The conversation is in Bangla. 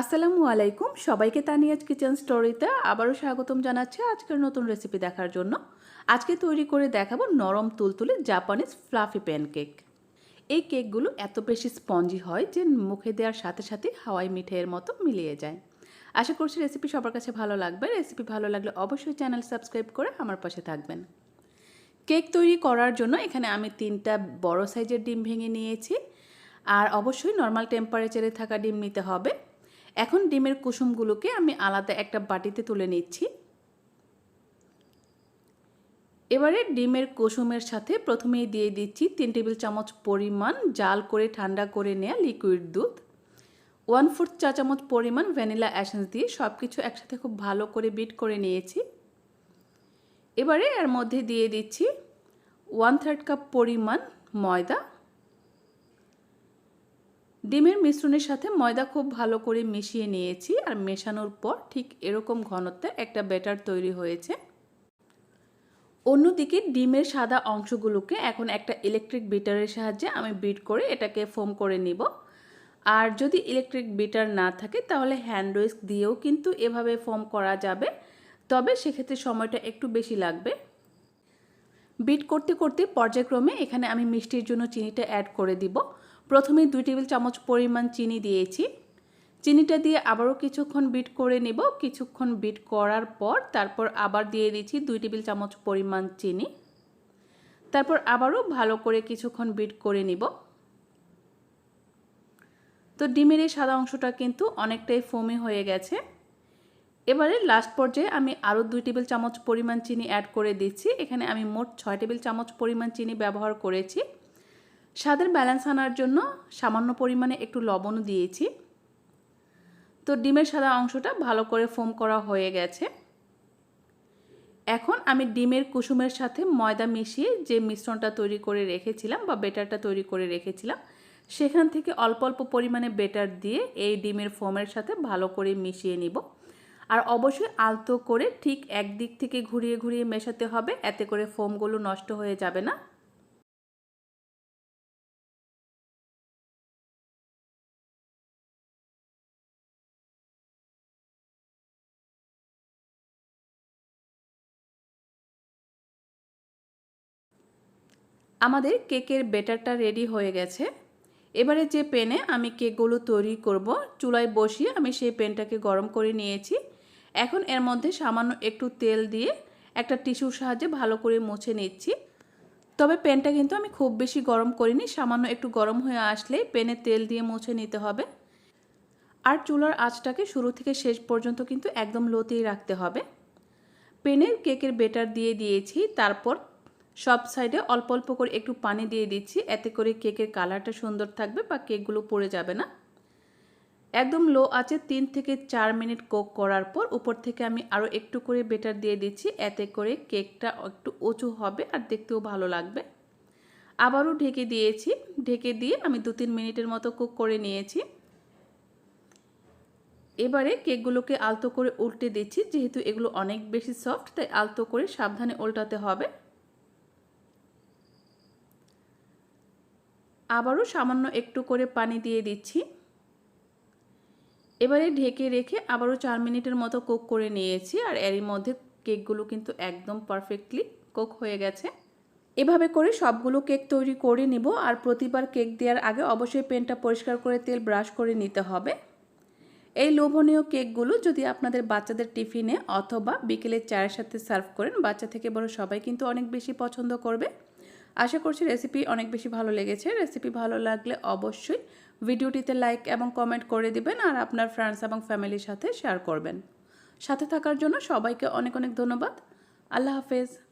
আসসালামু আলাইকুম। সবাইকে তানিয়াজ কিচেন স্টোরিতে আবারও স্বাগতম জানাচ্ছি আজকের নতুন রেসিপি দেখার জন্য। আজকে তৈরি করে দেখাবো নরম তুলতুলে জাপানিজ ফ্লাফি প্যানকেক। এই কেকগুলো এত বেশি স্পঞ্জি হয় যে মুখে দেওয়ার সাথে সাথে হাওয়াই মিঠাইয়ের মতো মিলিয়ে যায়। আশা করছি রেসিপি সবার কাছে ভালো লাগবে। রেসিপি ভালো লাগলে অবশ্যই চ্যানেল সাবস্ক্রাইব করে আমার পাশে থাকবেন। কেক তৈরি করার জন্য এখানে আমি তিনটা বড় সাইজের ডিম ভেঙে নিয়েছি। আর অবশ্যই নর্মাল টেম্পারেচারে থাকা ডিম নিতে হবে। এখন ডিমের কুসুমগুলোকে আমি আলাদা একটা বাটিতে তুলে নিচ্ছি। এবারে ডিমের কুসুমের সাথে প্রথমেই দিয়ে দিচ্ছি তিন টেবিল চামচ পরিমাণ জাল করে ঠান্ডা করে নেওয়া লিকুইড দুধ, ওয়ান ফোর্থ চা চামচ পরিমাণ ভ্যানিলা অ্যাসেন্স দিয়ে সব কিছু একসাথে খুব ভালো করে বিট করে নিয়েছি। এবারে এর মধ্যে দিয়ে দিচ্ছি ওয়ান থার্ড কাপ পরিমাণ ময়দা ডিমের মিশ্রণের সাথে ময়দা খুব ভালো করে মিশিয়ে নিয়েছি আর মেশানোর পর ঠিক এরকম ঘনত্বের একটা ব্যাটার তৈরি হয়েছে। অন্যদিকে ডিমের সাদা অংশগুলোকে এখন একটা ইলেকট্রিক বিটারের সাহায্যে আমি বিট করে এটাকে ফোম করে নিব। আর যদি ইলেকট্রিক বিটার না থাকে তাহলে হ্যান্ড উইস্ক দিয়েও কিন্তু এভাবে ফোম করা যাবে। তবে সেক্ষেত্রে সময়টা একটু বেশি লাগবে। বিট করতে করতে পর্যায়ক্রমে এখানে আমি মিষ্টির জন্য চিনিটা অ্যাড করে দিব। প্রথমে দুই টেবিল চামচ পরিমাণ চিনি দিয়েছি। চিনিটা দিয়ে আবারও কিছুক্ষণ বিট করে নেব। কিছুক্ষণ বিট করার পর তারপর আবার দিয়ে দিচ্ছি দুই টেবিল চামচ পরিমাণ চিনি। তারপর আবারও ভালো করে কিছুক্ষণ বিট করে নিব। তো ডিমের এই সাদা অংশটা কিন্তু অনেকটাই ফোমি হয়ে গেছে। এবারে লাস্ট পর্যায়ে আমি আরও দুই টেবিল চামচ পরিমাণ চিনি অ্যাড করে দিচ্ছি। এখানে আমি মোট ছয় টেবিল চামচ পরিমাণ চিনি ব্যবহার করেছি। স্বাদের ব্যালেন্স আনার জন্য সামান্য পরিমাণে একটু লবণও দিয়েছি। তো ডিমের সাদা অংশটা ভালো করে ফোম করা হয়ে গেছে। এখন আমি ডিমের কুসুমের সাথে ময়দা মিশিয়ে যে মিশ্রণটা তৈরি করে রেখেছিলাম বা বেটারটা তৈরি করে রেখেছিলাম, সেখান থেকে অল্প অল্প পরিমাণে বেটার দিয়ে এই ডিমের ফোমের সাথে ভালো করে মিশিয়ে নিব। আর অবশ্যই আলতো করে ঠিক একদিক থেকে ঘুরিয়ে ঘুরিয়ে মেশাতে হবে, এতে করে ফোমগুলো নষ্ট হয়ে যাবে না। আমাদের কেকের বেটারটা রেডি হয়ে গেছে। এবারে যে পেনে আমি কেকগুলো তৈরি করব, চুলায় বসিয়ে আমি সেই পেনটাকে গরম করে নিয়েছি। এখন এর মধ্যে সামান্য একটু তেল দিয়ে একটা টিস্যুর সাহায্যে ভালো করে মুছে নিচ্ছি। তবে পেনটা কিন্তু আমি খুব বেশি গরম করিনি, সামান্য একটু গরম হয়ে আসলে পেনে তেল দিয়ে মুছে নিতে হবে। আর চুলার আঁচটাকে শুরু থেকে শেষ পর্যন্ত কিন্তু একদম লোতেই রাখতে হবে। পেনের কেকের বেটার দিয়ে দিয়েছি, তারপর সব সাইডে অল্প অল্প করে একটু পানি দিয়ে দিচ্ছি। এতে করে কেকের কালারটা সুন্দর থাকবে বা কেকগুলো পড়ে যাবে না। একদম লো আছে তিন থেকে চার মিনিট কোক করার পর উপর থেকে আমি আরও একটু করে বেটার দিয়ে দিচ্ছি। এতে করে কেকটা একটু উঁচু হবে আর দেখতেও ভালো লাগবে। আবারও ঢেকে দিয়েছি। ঢেকে দিয়ে আমি দু তিন মিনিটের মতো কুক করে নিয়েছি। এবারে কেকগুলোকে আলতো করে উল্টে দিচ্ছি। যেহেতু এগুলো অনেক বেশি সফট, তাই আলতো করে সাবধানে উল্টাতে হবে। আবারও সামান্য একটু করে পানি দিয়ে দিচ্ছি। এবারে ঢেকে রেখে আবারও চার মিনিটের মতো কুক করে নিয়েছি আর এরই মধ্যে কেকগুলো কিন্তু একদম পারফেক্টলি কুক হয়ে গেছে। এভাবে করে সবগুলো কেক তৈরি করে নিব আর প্রতিবার কেক দেওয়ার আগে অবশ্যই পেনটা পরিষ্কার করে তেল ব্রাশ করে নিতে হবে। এই লোভনীয় কেকগুলো যদি আপনাদের বাচ্চাদের টিফিনে অথবা বিকেলের চায়ের সাথে সার্ভ করেন, বাচ্চা থেকে বড় সবাই কিন্তু অনেক বেশি পছন্দ করবে। আশা করছি রেসিপি অনেক বেশি ভালো লেগেছে। রেসিপি ভালো লাগলে অবশ্যই ভিডিওটিতে লাইক এবং কমেন্ট করে দিবেন আর আপনার ফ্রেন্ডস এবং ফ্যামিলির সাথে শেয়ার করবেন। সাথে থাকার জন্য সবাইকে অনেক অনেক ধন্যবাদ। আল্লাহ হাফেজ।